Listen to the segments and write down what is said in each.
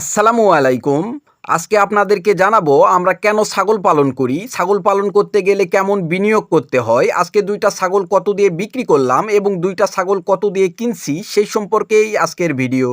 আসসালামু আলাইকুম। আজকে আপনাদেরকে জানাব আমরা কেন ছাগল পালন করি। ছাগল পালন করতে গেলে কেমন বিনিয়োগ করতে হয়? আজকে দুইটা ছাগল কত দিয়ে বিক্রি করলাম এবং দুইটা ছাগল কত দিয়ে কিনছি সেই সম্পর্কেই আজকের ভিডিও।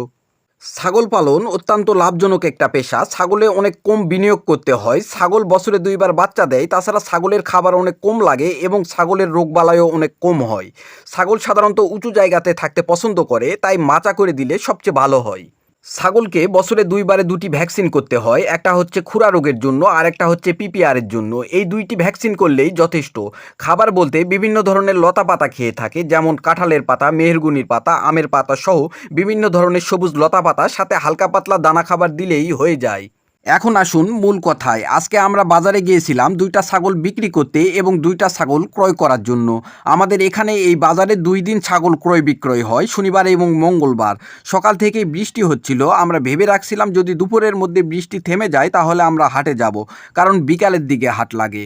ছাগল পালন অত্যন্ত লাভজনক একটা পেশা। ছাগলে অনেক কম বিনিয়োগ করতে হয়। ছাগল বছরে দুইবার বাচ্চা দেয়। তাছাড়া ছাগলের খাবার অনেক কম লাগে এবং ছাগলের রোগবালাইও অনেক কম হয়। ছাগল সাধারণত উঁচু জায়গাতে থাকতে পছন্দ করে, তাই মাচা করে দিলে সবচেয়ে ভালো হয়। ছাগলকে বছরে দুইবারে দুটি ভ্যাকসিন করতে হয়, একটা হচ্ছে খুরা রোগের জন্য আর একটা হচ্ছে পিপিআরের জন্য। এই দুইটি ভ্যাকসিন করলেই যথেষ্ট। খাবার বলতে বিভিন্ন ধরনের লতা পাতা খেয়ে থাকে, যেমন কাঁঠালের পাতা, মেহেরগুনির পাতা, আমের পাতা সহ বিভিন্ন ধরনের সবুজ লতা পাতা সাথে হালকা পাতলা দানা খাবার দিলেই হয়ে যায়। এখন আসুন মূল কথায়। আজকে আমরা বাজারে গিয়েছিলাম দুইটা ছাগল বিক্রি করতে এবং দুইটা ছাগল ক্রয় করার জন্য। আমাদের এখানে এই বাজারে দুই দিন ছাগল ক্রয় বিক্রয় হয়, শনিবার এবং মঙ্গলবার। সকাল থেকেই বৃষ্টি হচ্ছিল। আমরা ভেবে রাখছিলাম যদি দুপুরের মধ্যে বৃষ্টি থেমে যায় তাহলে আমরা হাটে যাব, কারণ বিকালের দিকে হাট লাগে।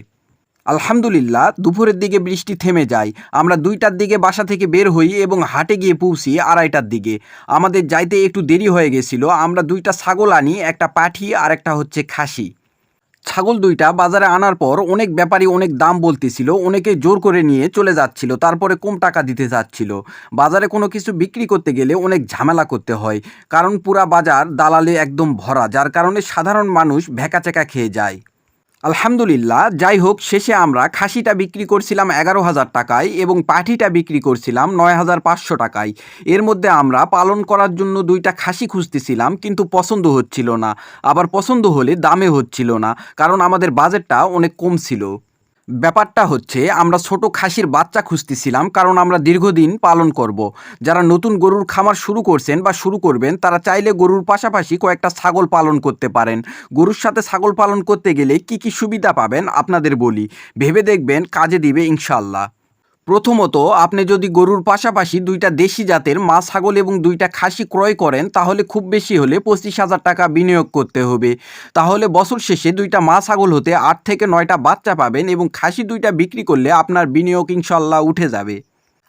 আলহামদুলিল্লাহ, দুপুরের দিকে বৃষ্টি থেমে যায়। আমরা দুইটার দিকে বাসা থেকে বের হই এবং হাটে গিয়ে পৌঁছি আড়াইটার দিকে। আমাদের যাইতে একটু দেরি হয়ে গেছিল। আমরা দুইটা ছাগল আনি, একটা পাঠি আর একটা হচ্ছে খাসি। ছাগল দুইটা বাজারে আনার পর অনেক ব্যাপারী অনেক দাম বলতেছিল, অনেকে জোর করে নিয়ে চলে যাচ্ছিল, তারপরে কম টাকা দিতে যাচ্ছিল। বাজারে কোনো কিছু বিক্রি করতে গেলে অনেক ঝামেলা করতে হয়, কারণ পুরা বাজার দালালে একদম ভরা, যার কারণে সাধারণ মানুষ ভেকাচেকা খেয়ে যায়। আলহামদুলিল্লাহ যাই হোক শেষে আমরা খাসিটা বিক্রি করছিলাম এগারো হাজার টাকায় এবং পাঠিটা বিক্রি করছিলাম নয় হাজার পাঁচশো টাকায়। এর মধ্যে আমরা পালন করার জন্য দুইটা খাসি খুঁজতেছিলাম, কিন্তু পছন্দ হচ্ছিল না। আবার পছন্দ হলে দামে হচ্ছিল না, কারণ আমাদের বাজেটটা অনেক কম ছিল। ব্যাপারটা হচ্ছে, আমরা ছোট খাসির বাচ্চা খুঁজতেছিলাম কারণ আমরা দীর্ঘদিন পালন করব। যারা নতুন গরুর খামার শুরু করছেন বা শুরু করবেন, তারা চাইলে গরুর পাশাপাশি কয়েকটা ছাগল পালন করতে পারেন। গরুর সাথে ছাগল পালন করতে গেলে কি কি সুবিধা পাবেন আপনাদের বলি। ভেবে দেখবেন, কাজে দিবে ইনশাল্লাহ প্রথমত, আপনি যদি গরুর পাশাপাশি দুইটা দেশি জাতের মা ছাগল এবং দুইটা খাসি ক্রয় করেন, তাহলে খুব বেশি হলে পঁচিশ হাজার টাকা বিনিয়োগ করতে হবে। তাহলে বছর শেষে দুইটা মা, ছাগল হতে আট থেকে নয়টা বাচ্চা পাবেন এবং খাসি দুইটা বিক্রি করলে আপনার বিনিয়োগ ইনশাল্লাহ উঠে যাবে।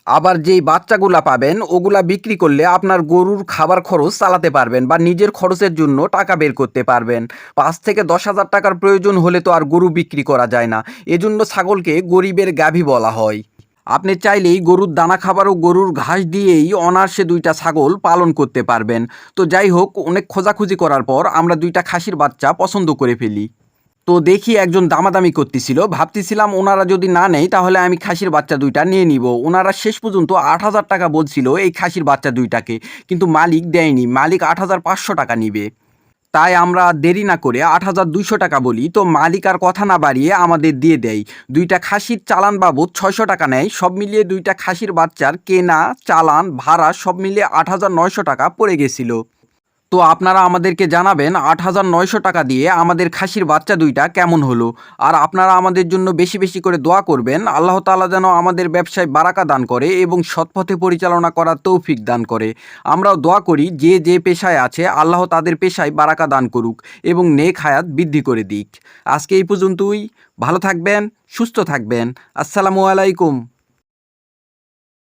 আবার যেই বাচ্চাগুলা পাবেন, ওগুলা বিক্রি করলে আপনার গরুর খাবার খরচ চালাতে পারবেন বা নিজের খরচের জন্য টাকা বের করতে পারবেন। পাঁচ থেকে দশ হাজার টাকার প্রয়োজন হলে তো আর গরু বিক্রি করা যায় না। এজন্য ছাগলকে গরিবের গাভী বলা হয়। আপনি চাইলেই গরুর দানা খাবার ও গরুর ঘাস দিয়েই অনার্সে দুইটা ছাগল পালন করতে পারবেন। তো যাই হোক, অনেক খোঁজাখুঁজি করার পর আমরা দুইটা খাসির বাচ্চা পছন্দ করে ফেলি। তো দেখি একজন দামাদামি করতেছিল, ভাবতেছিলাম ওনারা যদি না নেয় তাহলে আমি খাসির বাচ্চা দুইটা নিয়ে নিব। ওনারা শেষ পর্যন্ত আট হাজার টাকা বলছিল এই খাসির বাচ্চা দুইটাকে, কিন্তু মালিক দেয়নি। মালিক আট হাজার পাঁচশো টাকা নিবে। তাই আমরা দেরি না করে আট হাজার দুইশো টাকা বলি। তো মালিক আর কথা না বাড়িয়ে আমাদের দিয়ে দেয়। দুইটা খাসির চালান বাবদ ছয়শো টাকা নেয়। সব মিলিয়ে দুইটা খাসির বাচ্চার কেনা, চালান, ভাড়া সব মিলিয়ে আট হাজার নয়শো টাকা পড়ে গেছিল। তো আপনারা আমাদেরকে জানাবেন আট হাজার নয়শো টাকা দিয়ে আমাদের খাসির বাচ্চা দুইটা কেমন হলো। আর আপনারা আমাদের জন্য বেশি বেশি করে দোয়া করবেন। আল্লাহ তাআলা যেন আমাদের ব্যবসায় বারাকা দান করে এবং সৎপথে পরিচালনা করার তৌফিক দান করে। আমরাও দোয়া করি, যে যে পেশায় আছে, আল্লাহ তাদের পেশায় বারাকা দান করুক এবং নেক হায়াত বৃদ্ধি করে দিক। আজকে এই পর্যন্তই। ভালো থাকবেন, সুস্থ থাকবেন। আসসালামু আলাইকুম।